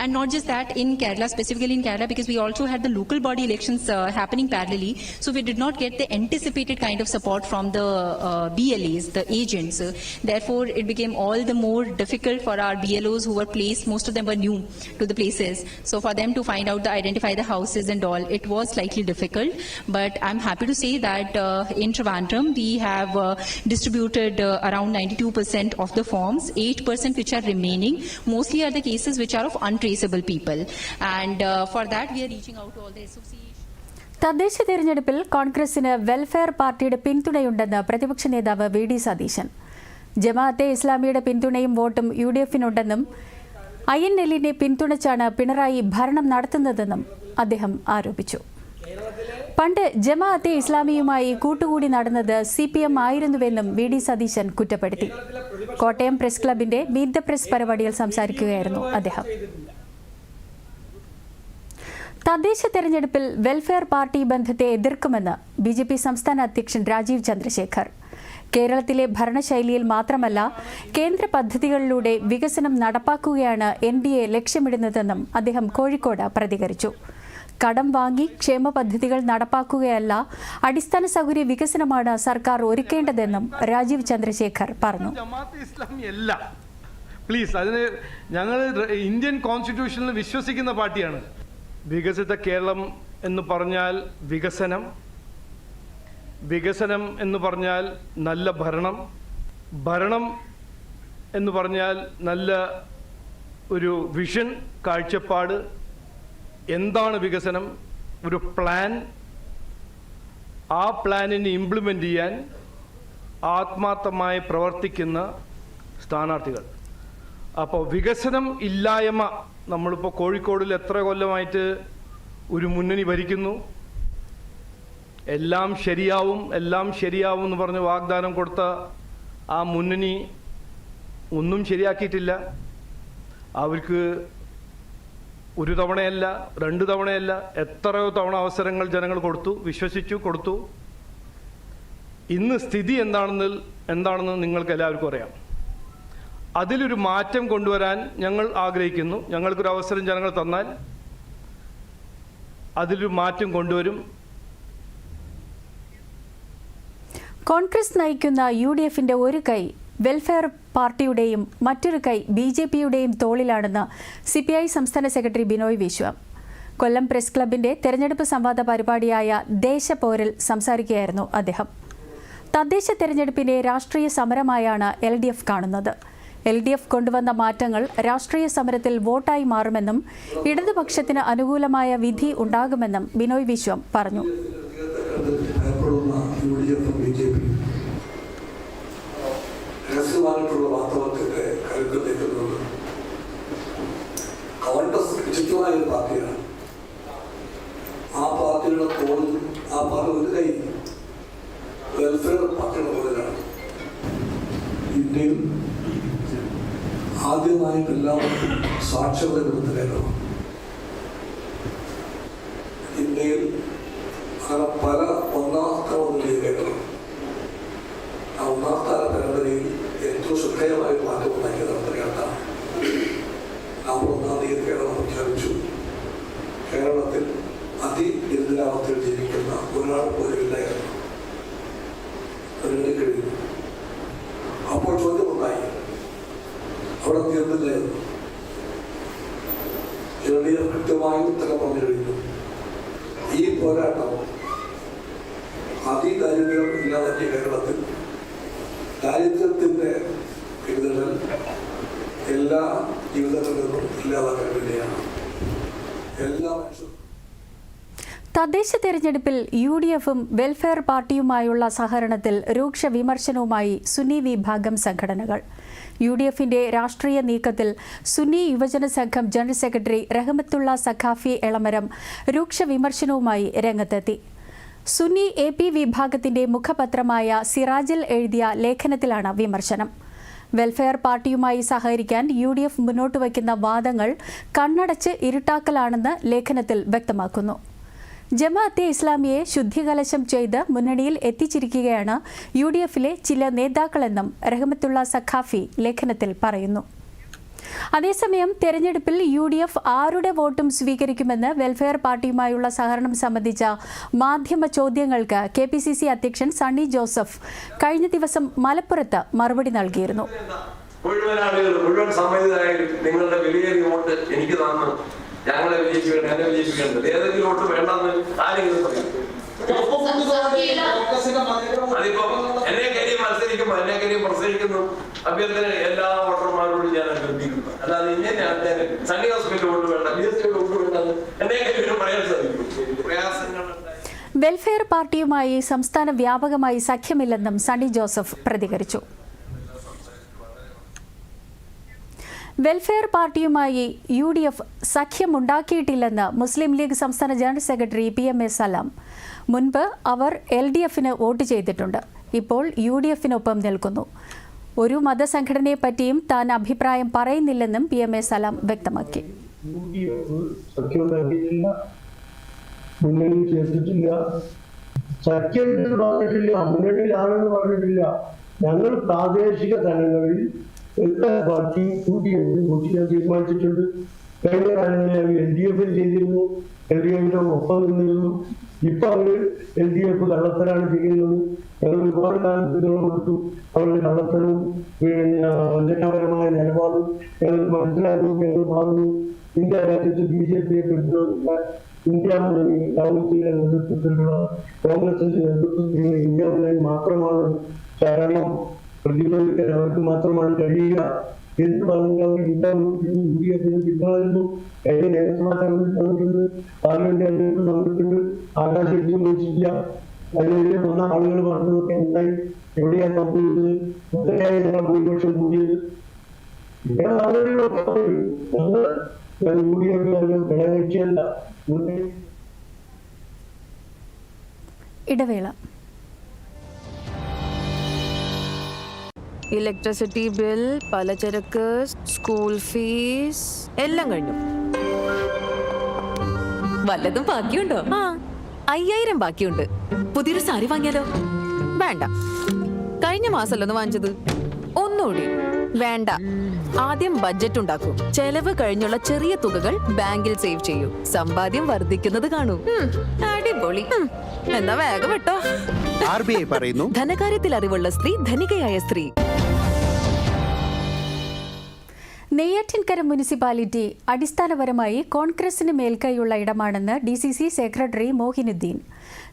And not just that, in Kerala, specifically in Kerala, because we also had the local body elections uh, happening parallelly, so we did not get the anticipated kind of support from the uh, BLAs, the agents. Therefore, it became all the more difficult for our BLOs who were placed, most of them were new to the places. So for them to find out, the identify the houses and all, it was slightly difficult. But I'm happy to say that uh, in Trivandrum, we have uh, distributed uh, around 92% of the forms, 8% which are remaining, mostly are the cases which are of untraceable people. And uh, for that, we are reaching out to all the associations. തദ്ദേശ തെരഞ്ഞെടുപ്പിൽ കോൺഗ്രസിന് welfare പാർട്ടിയുടെ പിന്തുണയുണ്ടെന്ന് പ്രതിപക്ഷ നേതാവ് V D Satheesan Jamaat-e ഇസ്ലാമിയുടെ പിന്തുണയും വോട്ടും U D എഫിനുണ്ടെന്നും ഐ എൻ എല്ലിനെ പിന്തുണച്ചാണ് പിണറായി ഭരണം നടത്തുന്നതെന്നും അദ്ദേഹം ആരോപിച്ചു പണ്ട് ജമാഅത്തെ ഇസ്ലാമിയുമായി കൂട്ടുകൂടി നടന്നത് സി പി എം ആയിരുന്നുവെന്നും വി ഡി സതീശൻ കുറ്റപ്പെടുത്തി കോട്ടയം പ്രസ് ക്ലബിന്റെ മീറ്റ് ദ പ്രസ് പരിപാടിയിൽ സംസാരിക്കുകയായിരുന്നു അദ്ദേഹം തദ്ദേശ തെരഞ്ഞെടുപ്പിൽ വെൽഫെയർ പാർട്ടി ബന്ധത്തെ എതിർക്കുമെന്ന് ബി ജെ പി സംസ്ഥാന അധ്യക്ഷൻ രാജീവ് ചന്ദ്രശേഖർ. കേരളത്തിലെ ഭരണശൈലിയിൽ മാത്രമല്ല കേന്ദ്ര പദ്ധതികളിലൂടെ വികസനം നടപ്പാക്കുകയാണ് എൻ ഡി എ ലക്ഷ്യമിടുന്നതെന്നും അദ്ദേഹം കോഴിക്കോട് പ്രതികരിച്ചു. കടം വാങ്ങി ക്ഷേമ പദ്ധതികൾ നടപ്പാക്കുകയല്ല അടിസ്ഥാന സൗകര്യ വികസനമാണ് സർക്കാർ ഒരുക്കേണ്ടതെന്നും രാജീവ് ചന്ദ്രശേഖർ പറഞ്ഞു. പ്ലീസ് അതിന് ഞങ്ങൾ ഇന്ത്യൻ കോൺസ്റ്റിറ്റ്യൂഷനിൽ വിശ്വസിക്കുന്ന പാർട്ടിയാണ്. വികസിത കേരളം എന്ന് പറഞ്ഞാൽ വികസനം വികസനം എന്ന് പറഞ്ഞാൽ നല്ല ഭരണം ഭരണം എന്ന് പറഞ്ഞാൽ നല്ല ഒരു വിഷൻ കാഴ്ചപ്പാട് എന്താണ് വികസനം ഒരു പ്ലാൻ ആ പ്ലാനിനെ ഇംപ്ലിമെന്റ് ചെയ്യാൻ ആത്മാർത്ഥമായി പ്രവർത്തിക്കുന്ന സ്ഥാനാർത്ഥികൾ. അപ്പോൾ വികസനം ഇല്ലായ്മ നമ്മളിപ്പോൾ കോഴിക്കോടിൽ എത്ര കൊല്ലമായിട്ട് ഒരു മുന്നണി ഭരിക്കുന്നു? എല്ലാം ശരിയാവും എല്ലാം ശരിയാവും എന്ന് പറഞ്ഞ് വാഗ്ദാനം കൊടുത്ത ആ മുന്നണി ഒന്നും ശരിയാക്കിയിട്ടില്ല. അവർക്ക് ഒരു തവണയല്ല രണ്ട് തവണയല്ല എത്രയോ തവണ അവസരങ്ങൾ ജനങ്ങൾ കൊടുത്തു വിശ്വസിച്ചു കൊടുത്തു. ഇന്ന് സ്ഥിതി എന്താണെന്ന് എന്താണെന്ന് നിങ്ങൾക്ക് എല്ലാവർക്കും അറിയാം. അതിലൊരു മാറ്റം കൊണ്ടുവരാൻ ഞങ്ങൾ ആഗ്രഹിക്കുന്നു. ഞങ്ങൾക്കൊരു അവസരം ജനങ്ങൾ തന്നാൽ അതിലൊരു മാറ്റം കൊണ്ടുവരും. കോൺഗ്രസ് നയിക്കുന്ന യു ഡി എഫിന്റെ ഒരു കൈ വെൽഫെയർ പാർട്ടിയുടെയും മറ്റൊരു കൈ ബി ജെ പിയുടെയും തോളിലാണെന്ന് സി പി ഐ സംസ്ഥാന സെക്രട്ടറി ബിനോയ് വിശ്വം. കൊല്ലം പ്രസ് ക്ലബിന്റെ തെരഞ്ഞെടുപ്പ് സംവാദ പരിപാടിയായ ദേശപോരിൽ സംസാരിക്കുകയായിരുന്നു അദ്ദേഹം. തദ്ദേശ തെരഞ്ഞെടുപ്പിനെ രാഷ്ട്രീയ സമരമായാണ് എൽ ഡി എഫ് കാണുന്നത്. എൽ ഡി എഫ് കൊണ്ടുവന്ന മാറ്റങ്ങൾ രാഷ്ട്രീയ സമരത്തിൽ വോട്ടായി മാറുമെന്നും ഇടതുപക്ഷത്തിന് അനുകൂലമായ വിധി ഉണ്ടാകുമെന്നും ബിനോയ് വിശ്വം പറഞ്ഞു. ആ പാർട്ടിയുടെ തോളിൽ വെൽഫെയർ ഇന്ത്യയിൽ ആദ്യമായിട്ട് എല്ലാവർക്കും സാക്ഷരത കൊടുത്തേക്കണം കേരളമാണ് ഇന്ത്യയിൽ അങ്ങനെ പല ഒന്നാം സ്ഥാനത്തിലേക്ക് കേരളം. ആ ഒന്നാം സ്ഥാന പരമ്പരയിൽ ഏറ്റവും ശ്രദ്ധേയമായ മാറ്റം ഉണ്ടാക്കിയത് നമുക്കറിയാത്താണ് നവംബർ ഒന്നാം തീയതി കേരളം പ്രഖ്യാപിച്ചു. കേരളത്തിൽ അതിദരിദ്രാവസ്ഥയിൽ ജീവിക്കുന്ന ഒരാൾ പോലും ഇല്ലായിരുന്നു അതിനുവേണ്ടി കഴിയുന്നു അപ്പോൾ ചോദ്യമുണ്ടായി തീർന്നില്ലായിരുന്നു എൽ ഡി എഫ് കൃത്യമായി ഉത്തരം പറഞ്ഞു കഴിഞ്ഞു ഈ പോരാട്ടം അതിദാരിദ്ര്യം ഇല്ലാതാക്കിയ കേരളത്തിൽ ദാരിദ്ര്യത്തിന്റെ വിടുതൽ എല്ലാ ജീവിതങ്ങളിലും ഇല്ലാതാക്കാൻ എല്ലാ മനുഷ്യരും തദ്ദേശ തെരഞ്ഞെടുപ്പിൽ യു ഡി എഫും വെൽഫെയർ പാർട്ടിയുമായുള്ള സഹകരണത്തിൽ രൂക്ഷ വിമർശനവുമായി സുന്നി വിഭാഗം സംഘടനകൾ. യു ഡി എഫിന്റെ രാഷ്ട്രീയ നീക്കത്തിൽ സുന്നി യുവജന സംഘം ജനറൽ സെക്രട്ടറി റഹമത്തുള്ള സഖാഫി എളമരം രൂക്ഷ വിമർശനവുമായി രംഗത്തെത്തി. സുന്നി എ പി വിഭാഗത്തിന്റെ മുഖപത്രമായ സിറാജിൽ എഴുതിയ ലേഖനത്തിലാണ് വിമർശനം. വെൽഫെയർ പാർട്ടിയുമായി സഹകരിക്കാൻ യു ഡി എഫ് മുന്നോട്ട് വയ്ക്കുന്ന വാദങ്ങൾ കണ്ണടച്ച് ഇരുട്ടാക്കലാണെന്ന് ലേഖനത്തിൽ വ്യക്തമാക്കുന്നു. ജമാഅത്തെ ഇസ്ലാമിയെ ശുദ്ധികലശം ചെയ്ത് മുന്നണിയിൽ എത്തിച്ചിരിക്കുകയാണ് യു ഡി എഫിലെ ചില നേതാക്കളെന്നും റഹ്മത്തുള്ള സഖാഫി ലേഖനത്തിൽ പറയുന്നു. അതേസമയം തെരഞ്ഞെടുപ്പിൽ യു ഡി എഫ് ആരുടെ വോട്ടും സ്വീകരിക്കുമെന്ന് വെൽഫെയർ പാർട്ടിയുമായുള്ള സഹകരണം സംബന്ധിച്ച മാധ്യമ ചോദ്യങ്ങൾക്ക് കെ പി സി സി അധ്യക്ഷൻ സണ്ണി ജോസഫ് കഴിഞ്ഞ ദിവസം മലപ്പുറത്ത് മറുപടി നൽകിയിരുന്നു. മുഴുവൻ ആളുകൾ മുഴുവൻ സമ്മതിദായകരും നിങ്ങളുടെ വിലയേറിയ വോട്ട് എനിക്ക് തന്നു. ഞങ്ങളെ വിജയിപ്പിക്കണം എന്നെ വിജയിപ്പിക്കേണ്ടത് ഏതെങ്കിലും വോട്ട് വേണ്ടെന്ന് ആരെങ്കിലും പറയും. അതിപ്പോ എന്നെ കാര്യം മത്സരിക്കുമ്പോ എന്നെ കാര്യം പ്രസംഗിക്കുന്നു അഭ്യർത്ഥന എല്ലാ വോട്ടർമാരോടും ഞാൻ അഭ്യർത്ഥിക്കുന്നു. അല്ലാതെ ഇങ്ങനെ സണ്ണി ഹോസ്പിറ്റൽ വോട്ട് വേണ്ട ബി എസ് വോട്ട് വേണ്ടെന്ന് എന്നെ കാര്യം പറയാൻ സാധിക്കും. പ്രയാസങ്ങൾ വെൽഫെയർ പാർട്ടിയുമായി സംസ്ഥാന വ്യാപകമായി സഖ്യമില്ലെന്നും സണ്ണി ജോസഫ് പ്രതികരിച്ചു. വെൽഫെയർ പാർട്ടിയുമായി യു ഡി എഫ് സഖ്യമുണ്ടാക്കിയിട്ടില്ലെന്ന് മുസ്ലിം ലീഗ് സംസ്ഥാന general secretary P M A Salam. മുൻപ് അവർ എൽ ഡി എഫിന് വോട്ട് ചെയ്തിട്ടുണ്ട്. ഇപ്പോൾ യു ഡി എഫിനൊപ്പം നിൽക്കുന്നു. ഒരു മതസംഘടനയെ പറ്റിയും താൻ അഭിപ്രായം പറയുന്നില്ലെന്നും പി എം എ സലാം വ്യക്തമാക്കി. സഖ്യം പറഞ്ഞിട്ടില്ല. ഞങ്ങൾ പ്രാദേശിക തലങ്ങളിൽ എല്ലാ പാർട്ടിയും വോട്ട് ചെയ്യാൻ തീരുമാനിച്ചിട്ടുണ്ട്. കഴിഞ്ഞ കാലങ്ങളിൽ എൽ ഡി എഫിൽ ചെയ്തിരുന്നു എൽ ഡി എഫിന്റെ ഒപ്പം നിന്നിരുന്നു. ഇപ്പൊ അവർ എൽ ഡി എഫ് കള്ളത്തരാണ് ചെയ്യുന്നത്. ഞങ്ങൾ ഒരുപാട് കാലം പിന്തുണ കൊടുത്തു അവരുടെ കള്ളത്തരവും പിന്നെ വഞ്ചനാപരമായ നിലപാടും ഞങ്ങൾ മനസ്സിലാക്കുന്നു ഞങ്ങൾ മാറുന്നു. ഇന്ത്യ രാജ്യത്ത് ബി ജെ പിയെ പിന്തുണയ്ക്കാൻ ഇന്ത്യ രാഹുൽജിയുടെ നേതൃത്വത്തിലുള്ള കോൺഗ്രസിന്റെ നേതൃത്വത്തിലുള്ള ഇന്ത്യ മാത്രമാണ്. കാരണം പ്രതിരോധിക്കാൻ അവർക്ക് മാത്രമാണ് കഴിയുക എന്ന് പറഞ്ഞ് അവർ ഇന്ത്യ ഇന്ത്യ പിന്തുണരുന്നു കഴിഞ്ഞ നിയമസഭാ തെരഞ്ഞെടുപ്പ് തന്നിട്ടുണ്ട് പാർലമെന്റ് തന്നിട്ടുണ്ട് ആകാശം വന്ന ആളുകൾ പറഞ്ഞതൊക്കെ എന്തായി? എവിടെയാണ് സംഭവിച്ചത് ഭൂരിപക്ഷം കൂടിയത്. ഇടവേള. ഇലക്ട്രിസിറ്റി ബിൽ പലചരക്ക് സ്കൂൾ ഫീസ് എല്ലാം കഴിഞ്ഞു. വല്ലതും ബാക്കിയുണ്ടോ? ആ അയ്യായിരം ബാക്കിയുണ്ട്. പുതിയൊരു സാരി വാങ്ങിയാലോ? വേണ്ട. കഴിഞ്ഞ മാസമല്ലോ ഒന്ന് വാങ്ങിച്ചത്? ഒന്നുകൂടി. വേണ്ട. ആദ്യം ബഡ്ജറ്റ് ഉണ്ടാക്കൂ. ചെലവ് കഴിഞ്ഞുള്ള ചെറിയ തുകകൾ ബാങ്കിൽ സേവ് ചെയ്യൂ. സമ്പാദ്യം വർദ്ധിക്കുന്നത് കാണൂ. അടിപൊളി. എന്നാ വേഗം വിട്ടോ. ആർ ബി ഐ പറയുന്നു. ധനകാര്യത്തിൽ അറിവുള്ള സ്ത്രീ ധനികയായ സ്ത്രീ. നെയ്യാറ്റിൻകര മുനിസിപ്പാലിറ്റി അടിസ്ഥാനപരമായി കോൺഗ്രസിന് മേൽക്കൈയുള്ള ഇടമാണെന്ന് D C C secretary Mohinuddin.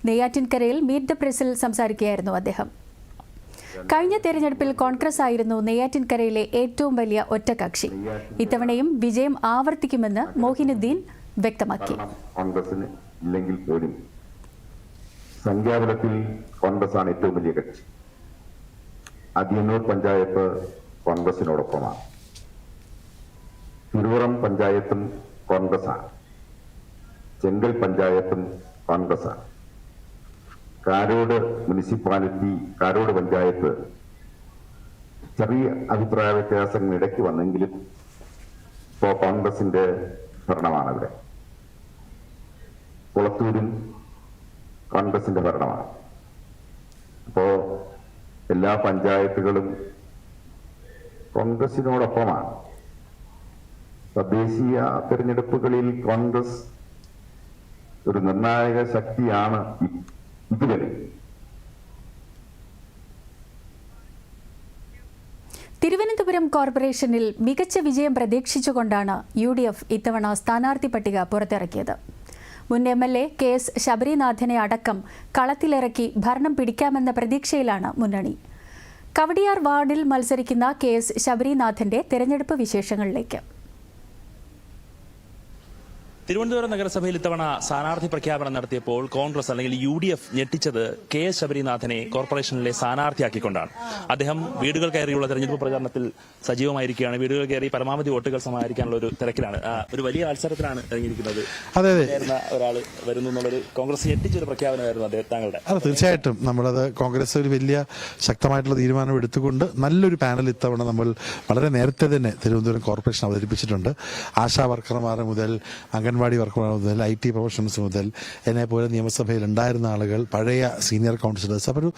നെയ്യാറ്റിൻകരയിൽ meet the പ്രസിൽ സംസാരിക്കുകയായിരുന്നു അദ്ദേഹം. കഴിഞ്ഞ തെരഞ്ഞെടുപ്പിൽ കോൺഗ്രസ് ആയിരുന്നു നെയ്യാറ്റിൻകരയിലെ ഏറ്റവും വലിയ ഒറ്റകക്ഷി. ഇത്തവണയും വിജയം ആവർത്തിക്കുമെന്ന് മോഹിനുദ്ദീൻ വ്യക്തമാക്കി. പോലും സംഖ്യാബലത്തിൽ കോൺഗ്രസ് ആണ് ഏറ്റവും വലിയ കക്ഷി. പഞ്ചായത്ത് കോൺഗ്രസിനോടൊപ്പമാണ്. തിരുവറം പഞ്ചായത്തും കോൺഗ്രസാണ് ചെങ്കൽ പഞ്ചായത്തും കോൺഗ്രസാണ് കാരോട് മുനിസിപ്പാലിറ്റി കാരോട് പഞ്ചായത്ത് ചെറിയ അഭിപ്രായ വ്യത്യാസങ്ങൾ ഇടയ്ക്ക് വന്നെങ്കിലും ഇപ്പോ കോൺഗ്രസിന്റെ ഭരണമാണ് ഇവിടെ കുളത്തൂരും കോൺഗ്രസിന്റെ ഭരണമാണ്. അപ്പോൾ എല്ലാ പഞ്ചായത്തുകളും കോൺഗ്രസിനോടൊപ്പമാണ് തദ്ദേശീയ തെരഞ്ഞെടുപ്പുകളിൽ കോൺഗ്രസ് ഒരു നിർണായക ശക്തിയാണ് ഇതുവരെ തിരുവനന്തപുരം കോർപ്പറേഷനിൽ മികച്ച വിജയം പ്രതീക്ഷിച്ചുകൊണ്ടാണ് യു ഡി എഫ് ഇത്തവണ സ്ഥാനാർത്ഥി പട്ടിക പുറത്തിറക്കിയത്. മുൻ M L A K S ശബരിനാഥനെ അടക്കം കളത്തിലിറക്കി ഭരണം പിടിക്കാമെന്ന പ്രതീക്ഷയിലാണ് മുന്നണി. കവടിയാർ വാർഡിൽ മത്സരിക്കുന്ന കെ എസ് ശബരിനാഥന്റെ തെരഞ്ഞെടുപ്പ് വിശേഷങ്ങളിലേക്ക്. തിരുവനന്തപുരം നഗരസഭയിൽ ഇത്തവണ സ്ഥാനാർത്ഥി പ്രഖ്യാപനം നടത്തിയപ്പോൾ കോൺഗ്രസ് അല്ലെങ്കിൽ യു ഡി എഫ് ഞെട്ടിച്ചത് കെ എസ് ശബരിനാഥനെ കോർപ്പറേഷനിലെ സ്ഥാനാർത്ഥിയാക്കിക്കൊണ്ടാണ്. അദ്ദേഹം വീടുകൾ കയറിയുള്ള തെരഞ്ഞെടുപ്പ് പ്രചാരണത്തിൽ സജീവമായിരിക്കുകയാണ്. വീടുകൾ കയറി പരമാവധി വോട്ടുകൾ സമാഹരിക്കാനുള്ള ഒരു തിരക്കിലാണ്. ഒരു വലിയ മത്സരത്തിലാണ് ഇറങ്ങിയിരിക്കുന്നത്. അതെ അതെ. ഒരാൾ വരുന്നു എന്നുള്ളൊരു കോൺഗ്രസ് ഞെട്ടിച്ചൊരു പ്രഖ്യാപനമായിരുന്നു അദ്ദേഹം താങ്കളുടെ. അതെ തീർച്ചയായിട്ടും നമ്മളത് കോൺഗ്രസ് ഒരു വലിയ ശക്തമായിട്ടുള്ള തീരുമാനം എടുത്തുകൊണ്ട് നല്ലൊരു പാനൽ ഇത്തവണ നമ്മൾ വളരെ നേരത്തെ തന്നെ തിരുവനന്തപുരം കോർപ്പറേഷൻ അവതരിപ്പിച്ചിട്ടുണ്ട്. ആശാ വർക്കർമാർ മുതൽ അംഗൻവാടി അംഗൻവാടി വർക്കർ മുതൽ ഐ ടി പ്രൊഫഷണൽസ് മുതൽ എന്നെ പോലെ നിയമസഭയിൽ ഉണ്ടായിരുന്ന ആളുകൾ പഴയ സീനിയർ കൗൺസിലേഴ്സ് അപ്പോൾ ഒരു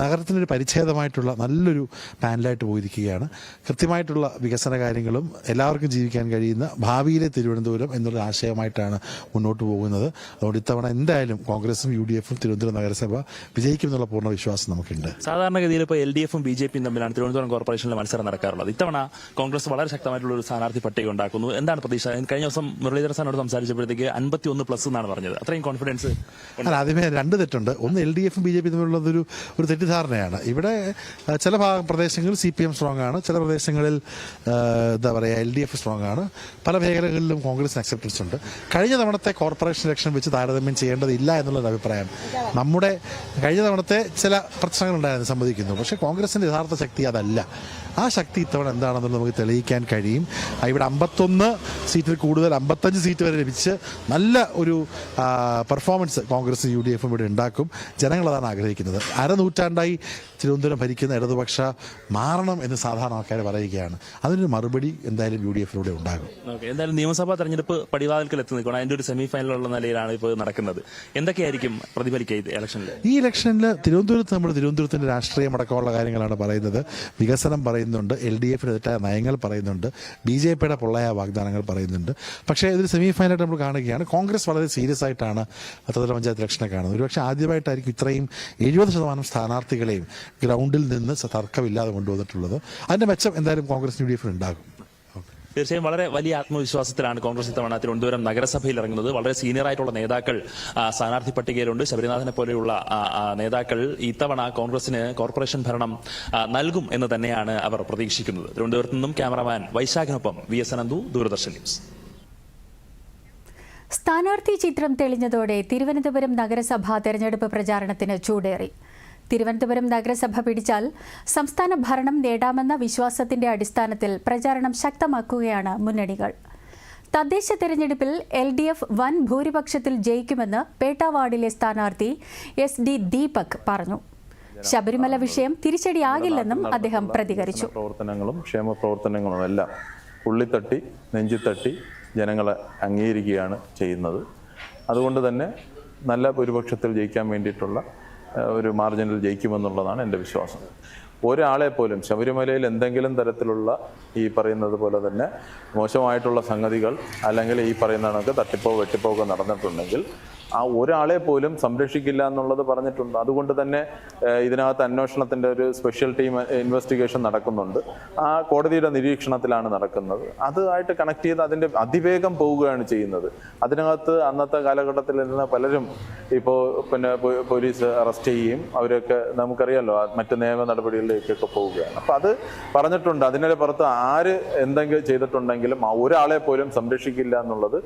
നഗരത്തിനൊരു പരിച്ഛേദമായിട്ടുള്ള നല്ലൊരു പാനലായിട്ട് പോയിരിക്കുകയാണ്. കൃത്യമായിട്ടുള്ള വികസന കാര്യങ്ങളും എല്ലാവർക്കും ജീവിക്കാൻ കഴിയുന്ന ഭാവിയിലെ തിരുവനന്തപുരം എന്നൊരു ആശയമായിട്ടാണ് മുന്നോട്ട് പോകുന്നത്. അതുകൊണ്ട് ഇത്തവണ എന്തായാലും കോൺഗ്രസും യു ഡി എഫും തിരുവനന്തപുരം നഗരസഭ വിജയിക്കും എന്നുള്ള പൂർണ വിശ്വാസം നമുക്കുണ്ട്. സാധാരണഗതിയിൽ ഇപ്പോൾ എൽ ഡി എഫും ബി ജെ പിയും തമ്മിലാണ് തിരുവനന്തപുരം കോർപ്പറേഷനിലെ മത്സരം നടക്കാറുള്ളത്. ഇത്തവണ കോൺഗ്രസ് വളരെ ശക്തമായിട്ടുള്ള ഒരു സ്ഥാനാർത്ഥി പട്ടിക ഉണ്ടാക്കുന്നു. എന്താണ് പ്രതീക്ഷ? കഴിഞ്ഞ ദിവസം മുരളീധര സാറിനോട് സംസാരിച്ചപ്പോഴത്തേക്ക് അൻപത്തി ഒന്ന് പ്ലസ് എന്നാണ് പറഞ്ഞത്. അത്രയും കോൺഫിഡൻസ് അല്ല ആദ്യമേ രണ്ട് തെറ്റുണ്ട്. ഒന്ന് എൽ ഡി എഫും ബി ജെ പി തമ്മിലുള്ളതൊരു ഒരു തെറ്റിദ്ധാരണയാണ്. ഇവിടെ ചില ഭാഗം പ്രദേശങ്ങളിൽ സി പി എം സ്ട്രോങ് ആണ്. ചില പ്രദേശങ്ങളിൽ എന്താ പറയുക എൽ ഡി എഫ് സ്ട്രോങ് ആണ്. പല മേഖലകളിലും കോൺഗ്രസിന് അക്സെപ്റ്റൻസ് ഉണ്ട്. കഴിഞ്ഞ തവണത്തെ കോർപ്പറേഷൻ ഇലക്ഷൻ വെച്ച് താരതമ്യം ചെയ്യേണ്ടതില്ല എന്നുള്ളൊരു അഭിപ്രായം. നമ്മുടെ കഴിഞ്ഞ തവണത്തെ ചില പ്രശ്നങ്ങളുണ്ടായിരുന്നു സമ്മതിക്കുന്നു. പക്ഷേ കോൺഗ്രസിന്റെ യഥാർത്ഥ ശക്തി അതല്ല. ആ ശക്തി ഇത്തവണ എന്താണെന്നുള്ളത് നമുക്ക് തെളിയിക്കാൻ കഴിയും. ഇവിടെ അമ്പത്തൊന്ന് സീറ്റിൽ കൂടുതൽ അമ്പത്തഞ്ച് സീറ്റ് വരെ ലഭിച്ച് നല്ല ഒരു പെർഫോമൻസ് കോൺഗ്രസ് യു ഡി എഫും ഇവിടെ ഉണ്ടാക്കും. ജനങ്ങൾ അതാണ് ആഗ്രഹിക്കുന്നത്. അരനൂറ്റാണ്ടായി തിരുവനന്തപുരം ഭരിക്കുന്ന ഇടതുപക്ഷ മാറണം എന്ന് സാധാരണ ആൾക്കാർ പറയുകയാണ്. അതിനൊരു മറുപടി എന്തായാലും യു ഡി എഫിലൂടെ ഉണ്ടാകും എന്തായാലും നിയമസഭാ തെരഞ്ഞെടുപ്പ് പടിവാതിൽക്കൽ എത്തി നിൽക്കണം അതിന്റെ ഒരു സെമി ഉള്ള നിലയിലാണ് ഇപ്പോൾ നടക്കുന്നത്. എന്തൊക്കെയായിരിക്കും പ്രതിഫലിക്കുക ഇലക്ഷനിൽ ഈ ഇലക്ഷനിൽ തിരുവനന്തപുരത്ത് നമ്മൾ തിരുവനന്തപുരത്തിന്റെ രാഷ്ട്രീയം അടക്കമുള്ള കാര്യങ്ങളാണ് പറയുന്നത്. വികസനം പറയുന്നുണ്ട് എൽ ഡി എഫിന് തെറ്റായ നയങ്ങൾ പറയുന്നുണ്ട് ബി ജെ പിയുടെ പൊള്ളയ വാഗ്ദാനങ്ങൾ പറയുന്നുണ്ട്. പക്ഷേ ഇതൊരു സെമി ഫൈനലായിട്ട് നമ്മൾ കാണുകയാണ്. കോൺഗ്രസ് വളരെ സീരിയസ് ആയിട്ടാണ് ത്രിതല പഞ്ചായത്ത് ഇലക്ഷനെ കാണുന്നത്. ഒരുപക്ഷെ ആദ്യമായിട്ടായിരിക്കും ഇത്രയും എഴുപത് ശതമാനം സ്ഥാനാർത്ഥികളെയും ഗ്രൗണ്ടിൽ നിന്ന് തർക്കമില്ലാതെ കൊണ്ടുവന്നിട്ടുള്ളത്. അതിന്റെ മെച്ചം എന്തായാലും കോൺഗ്രസ് യു ഡി എഫിന് ഉണ്ടാകും. തീർച്ചയായും വളരെ വലിയ ആത്മവിശ്വാസത്തിലാണ് കോൺഗ്രസ് ഇത്തവണ തിരുവനന്തപുരം നഗരസഭയിൽ ഇറങ്ങുന്നത്. വളരെ സീനിയർ ആയിട്ടുള്ള നേതാക്കൾ സ്ഥാനാർത്ഥി പട്ടികയിലുണ്ട്. ശബരിനാഥനെ പോലെയുള്ള നേതാക്കൾ ഇത്തവണ കോൺഗ്രസിന് കോർപ്പറേഷൻ ഭരണം നൽകും എന്ന് തന്നെയാണ് അവർ പ്രതീക്ഷിക്കുന്നത്. തിരുവനന്തപുരത്ത് നിന്നും cameraman വൈശാഖിനൊപ്പം V S Ananthu Doordarshan news. സ്ഥാനാർത്ഥി ചിത്രം തെളിഞ്ഞതോടെ തിരുവനന്തപുരം നഗരസഭാ തെരഞ്ഞെടുപ്പ് പ്രചാരണത്തിന് ചൂടേറി. തിരുവനന്തപുരം നഗരസഭ പിടിച്ചാൽ സംസ്ഥാന ഭരണം നേടാമെന്ന വിശ്വാസത്തിന്റെ അടിസ്ഥാനത്തിൽ പ്രചാരണം ശക്തമാക്കുകയാണ് മുന്നണികൾ. തദ്ദേശ തെരഞ്ഞെടുപ്പിൽ എൽ ഡി എഫ് വൻ ഭൂരിപക്ഷത്തിൽ ജയിക്കുമെന്ന് പേട്ട വാർഡിലെ സ്ഥാനാർത്ഥി എസ് ഡി ദീപക് പറഞ്ഞു. ശബരിമല വിഷയം തിരിച്ചടിയാകില്ലെന്നും അദ്ദേഹം പ്രതികരിച്ചു. പ്രവർത്തനങ്ങളും ക്ഷേമ പ്രവർത്തനങ്ങളും എല്ലാം ഉള്ളിത്തട്ടി നെഞ്ചിത്തട്ടി ജനങ്ങളെ അംഗീകരിക്കുകയാണ് ചെയ്യുന്നത്. അതുകൊണ്ട് തന്നെ നല്ല ഭൂരിപക്ഷത്തിൽ ജയിക്കാൻ വേണ്ടിയിട്ടുള്ള ഒരു മാർജിനിൽ ജയിക്കുമെന്നുള്ളതാണ് എന്റെ വിശ്വാസം. ഒരാളെ പോലും ശബരിമലയിൽ എന്തെങ്കിലും തരത്തിലുള്ള ഈ പറയുന്നത് പോലെ തന്നെ മോശമായിട്ടുള്ള സംഗതികൾ അല്ലെങ്കിൽ ഈ പറയുന്ന കണക്ക് തട്ടിപ്പോ വെട്ടിപ്പോ ഒക്കെ നടന്നിട്ടുണ്ടെങ്കിൽ ആ ഒരാളെ പോലും സംരക്ഷിക്കില്ല എന്നുള്ളത് പറഞ്ഞിട്ടുണ്ട്. അതുകൊണ്ട് തന്നെ ഇതിനകത്ത് അന്വേഷണത്തിന്റെ ഒരു സ്പെഷ്യൽ ടീം ഇൻവെസ്റ്റിഗേഷൻ നടക്കുന്നുണ്ട്. ആ കോടതിയുടെ നിരീക്ഷണത്തിലാണ് നടക്കുന്നത്. അതുമായിട്ട് കണക്ട് ചെയ്ത് അതിന്റെ അതിവേഗം പോവുകയാണ് ചെയ്യുന്നത്. അതിനകത്ത് അന്നത്തെ കാലഘട്ടത്തിൽ നിന്ന് പലരും ഇപ്പോൾ പിന്നെ പോലീസ് അറസ്റ്റ് ചെയ്യുകയും അവരൊക്കെ നമുക്കറിയാലോ മറ്റ് നിയമ നടപടികളിലേക്കൊക്കെ പോവുകയാണ്. അപ്പൊ അത് പറഞ്ഞിട്ടുണ്ട്. അതിനെ പുറത്ത് ആര് എന്തെങ്കിലും ചെയ്തിട്ടുണ്ടെങ്കിലും ആ ഒരാളെ പോലും സംരക്ഷിക്കില്ല എന്നുള്ളത്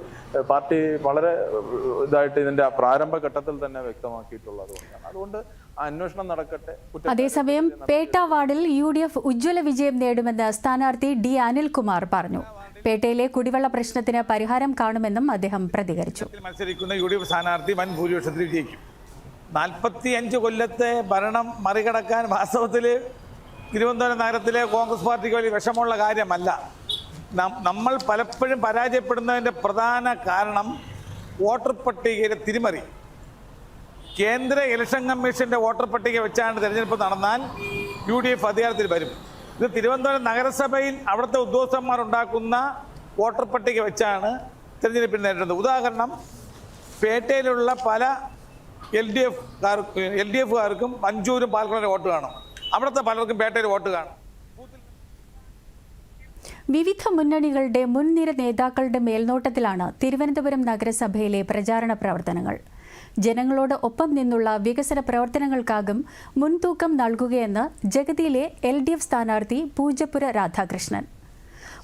പാർട്ടി വളരെ ഇതായിട്ട് ഇതിന്റെ പ്രാരംഭ ഘട്ടത്തിൽ തന്നെ വ്യക്തമാക്കിയിട്ടുള്ളത് കൊണ്ടാണ്. അതുകൊണ്ട് അന്വേഷണം നടക്കട്ടെ. അതേസമയം പേട്ട വാർഡിൽ യു ഡി എഫ് ഉജ്ജ്വല വിജയം നേടുമെന്ന് സ്ഥാനാർത്ഥി ഡി അനിൽകുമാർ പറഞ്ഞു. പേട്ടയിലെ കുടിവെള്ള പ്രശ്നത്തിന് പരിഹാരം കാണുമെന്നും അദ്ദേഹം പ്രതികരിച്ചു. മത്സരിക്കുന്ന യു ഡി എഫ് സ്ഥാനാർത്ഥി വൻ ഭൂരിപക്ഷത്തിൽ വിജയിക്കും. നാൽപ്പത്തി അഞ്ച് കൊല്ലത്തെ ഭരണം മറികടക്കാൻ വാസ്തവത്തിൽ തിരുവനന്തപുരം നഗരത്തിലെ കോൺഗ്രസ് പാർട്ടിക്ക് വലിയ വിഷമമുള്ള കാര്യമല്ല. നം- നമ്മൾ പലപ്പോഴും പരാജയപ്പെടുന്നതിന്റെ പ്രധാന കാരണം വോട്ടർ പട്ടികയിലെ തിരിമറി. കേന്ദ്ര ഇലക്ഷൻ കമ്മീഷന്റെ വോട്ടർ പട്ടിക വെച്ചാണ് തെരഞ്ഞെടുപ്പ് നടന്നാൽ യു ഡി എഫ് അധികാരത്തിൽ വരും. ഇത് തിരുവനന്തപുരം നഗരസഭയിൽ അവിടുത്തെ ഉദ്യോഗസ്ഥന്മാർ ഉണ്ടാക്കുന്ന വോട്ടർ പട്ടിക വെച്ചാണ് തെരഞ്ഞെടുപ്പിൽ നേരിടുന്നത്. ഉദാഹരണം പേട്ടയിലുള്ള പല L D F L D എഫുകാർക്കും മഞ്ചൂരും പാലക്കാട് വോട്ട് കാണും. അവിടുത്തെ പലർക്കും പേട്ടയിൽ വോട്ട് കാണും. വിവിധ മുന്നണികളുടെ മുൻനിര നേതാക്കളുടെ മേൽനോട്ടത്തിലാണ് തിരുവനന്തപുരം നഗരസഭയിലെ പ്രചാരണ പ്രവർത്തനങ്ങൾ. ജനങ്ങളോട് ഒപ്പം നിന്നുള്ള വികസന പ്രവർത്തനങ്ങൾക്കാകും മുൻതൂക്കം നൽകുകയെന്ന് ജഗതിയിലെ എൽ ഡി എഫ് സ്ഥാനാർത്ഥി പൂജപ്പുര രാധാകൃഷ്ണൻ.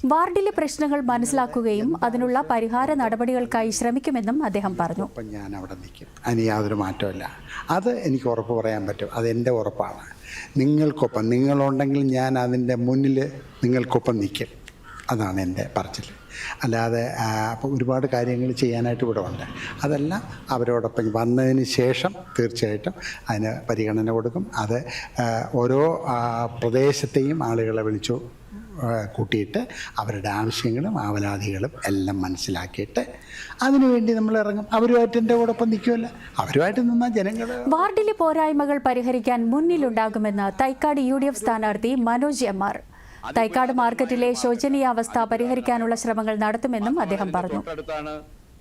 വാർഡിലെ പ്രശ്നങ്ങൾ മനസ്സിലാക്കുകയും അതിനുള്ള പരിഹാര നടപടികൾക്കായി ശ്രമിക്കുമെന്നും അദ്ദേഹം പറഞ്ഞു. ഞാൻ അവിടെ നിൽക്കും. അതിന് യാതൊരു മാറ്റമില്ല അത് എനിക്ക് ഉറപ്പ് പറയാൻ പറ്റും. അത് എന്റെ ഉറപ്പാണ്. നിങ്ങൾക്കൊപ്പം നിങ്ങളുണ്ടെങ്കിൽ ഞാൻ അതിന്റെ മുന്നിൽ നിങ്ങൾക്കൊപ്പം നിൽക്കും. അതാണ് എന്റെ പറച്ചിൽ. അല്ലാതെ അപ്പോൾ ഒരുപാട് കാര്യങ്ങൾ ചെയ്യാനായിട്ട് ഇവിടെ ഉണ്ട് അതെല്ലാം അവരോടൊപ്പം വന്നതിന് ശേഷം തീർച്ചയായിട്ടും അതിന് പരിഗണന കൊടുക്കും. അത് ഓരോ പ്രദേശത്തെയും ആളുകളെ വിളിച്ചു കൂട്ടിയിട്ട് അവരുടെ ആവശ്യങ്ങളും ആവലാതികളും എല്ലാം മനസ്സിലാക്കിയിട്ട് അതിനുവേണ്ടി നമ്മൾ ഇറങ്ങും. അവരുമായിട്ട് എന്റെ കൂടൊപ്പം നിൽക്കുമല്ല അവരുമായിട്ട് നിന്നാൽ ജനങ്ങൾ വാർഡിലെ പോരായ്മകൾ പരിഹരിക്കാൻ മുന്നിലുണ്ടാകുമെന്ന് തൈക്കാട് യു ഡി എഫ് സ്ഥാനാർത്ഥി മനോജ് എം ആർ. തൈക്കാട് മാർക്കറ്റിലെ ശോചനീയാവസ്ഥ പരിഹരിക്കാനുള്ള ശ്രമങ്ങൾ നടത്തുമെന്നും അദ്ദേഹം പറഞ്ഞു.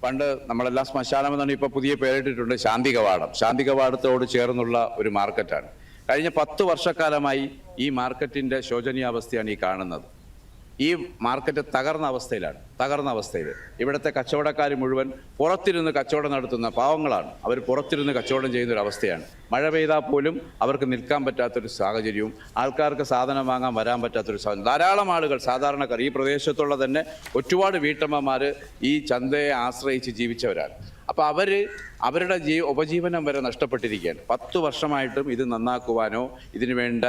പണ്ട് നമ്മളെല്ലാം ശ്മശാനം എന്നാണ് ഇപ്പോൾ പുതിയ പേരിട്ടിട്ടുണ്ട് ശാന്തി കവാടം ശാന്തി കവാടത്തോട് ചേർന്നുള്ള ഒരു മാർക്കറ്റാണ്. കഴിഞ്ഞ പത്ത് വർഷക്കാലമായി ഈ മാർക്കറ്റിന്റെ ശോചനീയാവസ്ഥയാണ് ഈ കാണുന്നത്. ഈ മാർക്കറ്റ് തകർന്ന അവസ്ഥയിലാണ് തകർന്ന അവസ്ഥയിൽ ഇവിടുത്തെ കച്ചവടക്കാർ മുഴുവൻ പുറത്തിരുന്ന് കച്ചവടം നടത്തുന്ന പാവങ്ങളാണ്. അവർ പുറത്തിരുന്ന് കച്ചവടം ചെയ്യുന്ന ഒരു അവസ്ഥയാണ്. മഴ പെയ്താൽ പോലും അവർക്ക് നിൽക്കാൻ പറ്റാത്തൊരു സാഹചര്യവും ആൾക്കാർക്ക് സാധനം വാങ്ങാൻ വരാൻ പറ്റാത്തൊരു സാഹചര്യം. ധാരാളം ആളുകൾ സാധാരണക്കാർ ഈ പ്രദേശത്തുള്ള തന്നെ ഒരുപാട് വീട്ടമ്മമാർ ഈ ചന്തയെ ആശ്രയിച്ച് ജീവിച്ചവരാണ്. അപ്പോൾ അവർ അവരുടെ ജീ ഉപജീവനം വരെ നഷ്ടപ്പെട്ടിരിക്കുകയാണ്. പത്ത് വർഷമായിട്ടും ഇത് നന്നാക്കുവാനോ ഇതിനു വേണ്ട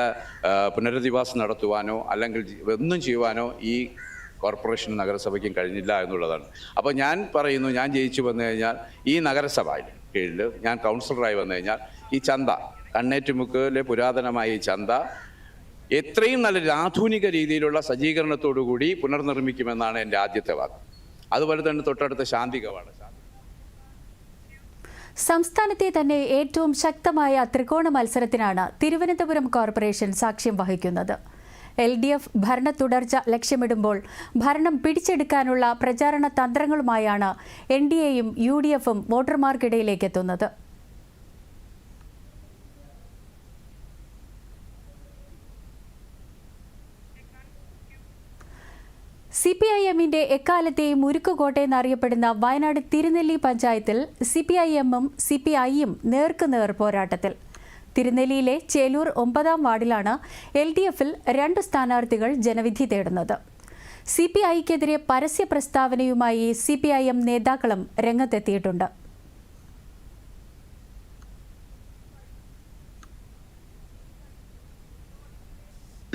പുനരധിവാസം നടത്തുവാനോ അല്ലെങ്കിൽ ഒന്നും ചെയ്യുവാനോ ഈ കോർപ്പറേഷൻ നഗരസഭയ്ക്കും കഴിഞ്ഞില്ല എന്നുള്ളതാണ്. അപ്പോൾ ഞാൻ പറയുന്നു ഞാൻ ജയിച്ചു വന്നു കഴിഞ്ഞാൽ ഈ നഗരസഭയിൽ കീഴിൽ ഞാൻ കൗൺസിലറായി വന്നു കഴിഞ്ഞാൽ ഈ ചന്ത കണ്ണേറ്റുമുക്കിലെ പുരാതനമായ ഈ ചന്ത എത്രയും നല്ല ആധുനിക രീതിയിലുള്ള സജ്ജീകരണത്തോടു കൂടി പുനർനിർമ്മിക്കുമെന്നാണ് എന്റെ ആദ്യത്തെ വാക്ക്. അതുപോലെ തന്നെ തൊട്ടടുത്ത ശാന്തി സംസ്ഥാനത്തെ തന്നെ ഏറ്റവും ശക്തമായ ത്രികോണ മത്സരത്തിനാണ് തിരുവനന്തപുരം കോർപ്പറേഷൻ സാക്ഷ്യം വഹിക്കുന്നത്. എൽ ഡി എഫ് ഭരണ തുടർച്ച ലക്ഷ്യമിടുമ്പോൾ ഭരണം പിടിച്ചെടുക്കാനുള്ള പ്രചാരണ തന്ത്രങ്ങളുമായാണ് എൻ ഡി എയും യു ഡി എഫും വോട്ടർമാർക്കിടയിലേക്ക് സി പി ഐ എമ്മിന്റെ എക്കാലത്തെയും ഉരുക്കുകോട്ടയെന്നറിയപ്പെടുന്ന വയനാട് തിരുനെല്ലി പഞ്ചായത്തിൽ സി പി ഐ എമ്മും സി പി ഐയും നേർക്കുനേർ പോരാട്ടത്തിൽ. തിരുനെല്ലിയിലെ ചേലൂർ ഒമ്പതാം വാർഡിലാണ് എൽ ഡി എഫിൽ രണ്ട് സ്ഥാനാർത്ഥികൾ ജനവിധി തേടുന്നത്. സി പി ഐക്കെതിരെ പരസ്യ പ്രസ്താവനയുമായി സി പി ഐ എം നേതാക്കളും രംഗത്തെത്തിയിട്ടുണ്ട്.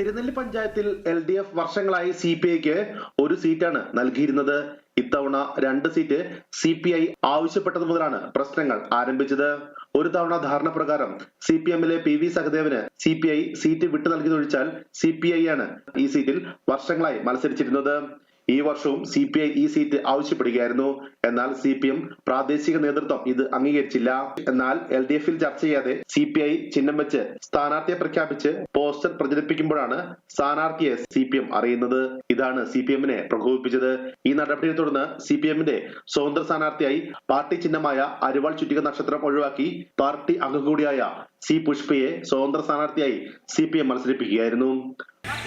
തിരുനെല്ലി പഞ്ചായത്തിൽ എൽ ഡി എഫ് വർഷങ്ങളായി സി പി ഐക്ക് ഒരു സീറ്റാണ് നൽകിയിരുന്നത്. ഇത്തവണ രണ്ട് സീറ്റ് സി പി ഐ ആവശ്യപ്പെട്ടത് മുതലാണ് പ്രശ്നങ്ങൾ ആരംഭിച്ചത്. ഒരു തവണ ധാരണ പ്രകാരം സി പി എമ്മിലെ പി വി സഹദേവന് സി പി ഐ സീറ്റ് വിട്ടു നൽകിയതൊഴിച്ചാൽ സി പി ഐ ആണ് ഈ സീറ്റിൽ വർഷങ്ങളായി മത്സരിച്ചിരുന്നത്. ഈ വർഷവും സി പി ഐ ഈ സീറ്റ് ആവശ്യപ്പെടുകയായിരുന്നു. എന്നാൽ സി പി എം പ്രാദേശിക നേതൃത്വം ഇത് അംഗീകരിച്ചില്ല. എന്നാൽ എൽ ഡി എഫിൽ ചർച്ച ചെയ്യാതെ സി പി ഐ ചിഹ്നം വെച്ച് സ്ഥാനാർത്ഥിയെ പ്രഖ്യാപിച്ച് പോസ്റ്റർ പ്രചരിപ്പിക്കുമ്പോഴാണ് സ്ഥാനാർത്ഥിയെ സി പി എം അറിയുന്നത്. ഇതാണ് സി പി എമ്മിനെ പ്രകോപിപ്പിച്ചത്. ഈ നടപടിയെ തുടർന്ന് സി പി എമ്മിന്റെ സ്വതന്ത്ര സ്ഥാനാർത്ഥിയായി പാർട്ടി ചിഹ്നമായ അരുവാൾ ചുറ്റിക നക്ഷത്രം ഒഴിവാക്കി പാർട്ടി അംഗം കൂടിയായ സി പുഷ്പയെ സ്വതന്ത്ര സ്ഥാനാർത്ഥിയായി സി പി എം മത്സരിപ്പിക്കുകയായിരുന്നു.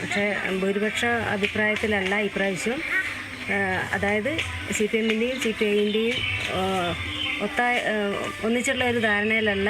പക്ഷേ ഭൂരിപക്ഷ അഭിപ്രായത്തിലല്ല ഇപ്രാവശ്യം അതായത് സി പി എമ്മിന്റെയും സി പി ഐന്റെയും ഒത്ത ഒന്നിച്ചിട്ടുള്ള ഒരു ധാരണയിലല്ല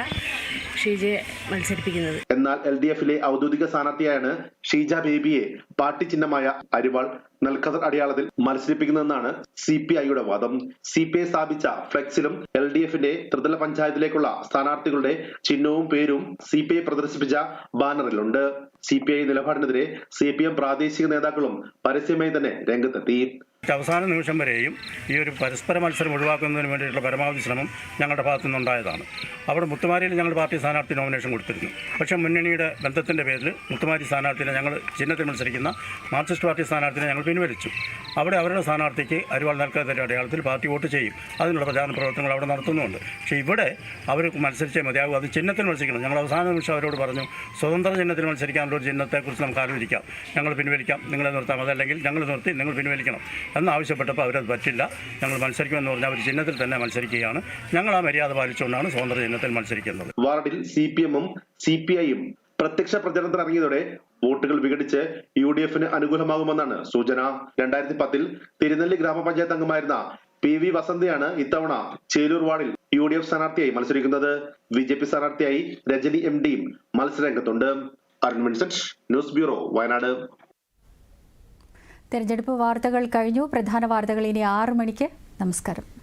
ഷീജയെ മത്സരിപ്പിക്കുന്നത്. എന്നാൽ എൽ ഡി എഫിലെ ഔദ്യോഗിക സ്ഥാനാർത്ഥിയായാണ് ഷീജ ബേബിയെ പാർട്ടി ചിഹ്നമായ അരിവാൾ നെൽഖദർ അടയാളത്തിൽ മത്സരിപ്പിക്കുന്നതെന്നാണ് സി പി ഐയുടെ വാദം. സി പി ഐ സ്ഥാപിച്ച ഫ്ലെക്സിലും എൽ ഡി എഫിന്റെ ത്രിതല പഞ്ചായത്തിലേക്കുള്ള സ്ഥാനാർത്ഥികളുടെ ചിഹ്നവും പേരും സി പി ഐ പ്രദർശിപ്പിച്ച ബാനറിലുണ്ട്. സി പി ഐ നിലപാടിനെതിരെ സി പി എം പ്രാദേശിക നേതാക്കളും പരസ്യമായി തന്നെ രംഗത്തെത്തി. അവസാന നിമിഷം വരെയും ഈ ഒരു പരസ്പര മത്സരം ഒഴിവാക്കുന്നതിന് വേണ്ടിയിട്ടുള്ള പരമാവധി ശ്രമം ഞങ്ങളുടെ ഭാഗത്തു നിന്നുണ്ടായതാണ് അവിടെ മുത്തുമാരിയിൽ ഞങ്ങൾ പാർട്ടി സ്ഥാനാർത്ഥി നോമിനേഷൻ കൊടുത്തിരുന്നു. പക്ഷെ മുന്നണിയുടെ ബന്ധത്തിന്റെ പേരിൽ മുത്തുമാരി സ്ഥാനാർത്ഥിയിൽ ഞങ്ങൾ ചിഹ്നത്തിൽ മത്സരിക്കുന്ന മാർക്സിസ്റ്റ് പാർട്ടി സ്ഥാനാർത്ഥിനെ ഞങ്ങൾ പിൻവലിച്ചു. അവിടെ അവരുടെ സ്ഥാനാർത്ഥിക്ക് അരിവാൾ നൽകാത്തതിന്റെ അടയാളത്തിൽ പാർട്ടി വോട്ട് ചെയ്യും. അതിനുള്ള പ്രചാരണ പ്രവർത്തനങ്ങൾ അവിടെ നടത്തുന്നുണ്ട്. പക്ഷെ ഇവിടെ അവർ മത്സരിച്ചേ മതിയാകും അത് ചിഹ്നത്തിൽ മത്സരിക്കണം. ഞങ്ങൾ അവസാന നിമിഷം അവരോട് പറഞ്ഞു സ്വതന്ത്ര ചിഹ്നത്തിൽ മത്സരിക്കാനുള്ള ഒരു ചിഹ്നത്തെക്കുറിച്ച് നമുക്ക് ആലോചിക്കാം. ഞങ്ങൾ പിൻവലിക്കാം. നിങ്ങളെ നിർത്താം. അതല്ലെങ്കിൽ ഞങ്ങൾ നിർത്തി നിങ്ങൾ പിൻവലിക്കണം. എന്നാവശ്യപ്പെട്ടപ്പോൾ അവരത് പറ്റില്ല. ഞങ്ങൾ മത്സരിക്കുമെന്ന് പറഞ്ഞാൽ അവർ ചിഹ്നത്തിൽ തന്നെ മത്സരിക്കുകയാണ്. ഞങ്ങൾ ആ മര്യാദ പാലിച്ചുകൊണ്ടാണ് സ്വതന്ത്ര ചിഹ്നത്തിൽ മത്സരിക്കുന്നത്. വാർഡിൽ സി പി എമ്മും സി പി ഐയും പ്രത്യക്ഷ പ്രചരണത്തിനിറങ്ങിയതോടെ വോട്ടുകൾ വിഘടിച്ച് യു ഡി എഫിന് അനുകൂലമാകുമെന്നാണ് സൂചന. രണ്ടായിരത്തി പത്തിൽ തിരുനെല്ലി ഗ്രാമപഞ്ചായത്ത് അംഗമായിരുന്ന പി വി വസന്തയാണ് ഇത്തവണ ചേലൂർ വാർഡിൽ യു ഡി എഫ് സ്ഥാനാർത്ഥിയായി മത്സരിക്കുന്നത്. ബി ജെ പി സ്ഥാനാർത്ഥിയായി രജനി എം ഡിയും മത്സരരംഗത്തുണ്ട്. Arun Vincent news bureau Wayanad. തെരഞ്ഞെടുപ്പ് വാർത്തകൾ കഴിഞ്ഞു. പ്രധാന വാർത്തകൾ ഇനി ആറു മണിക്ക്. നമസ്കാരം.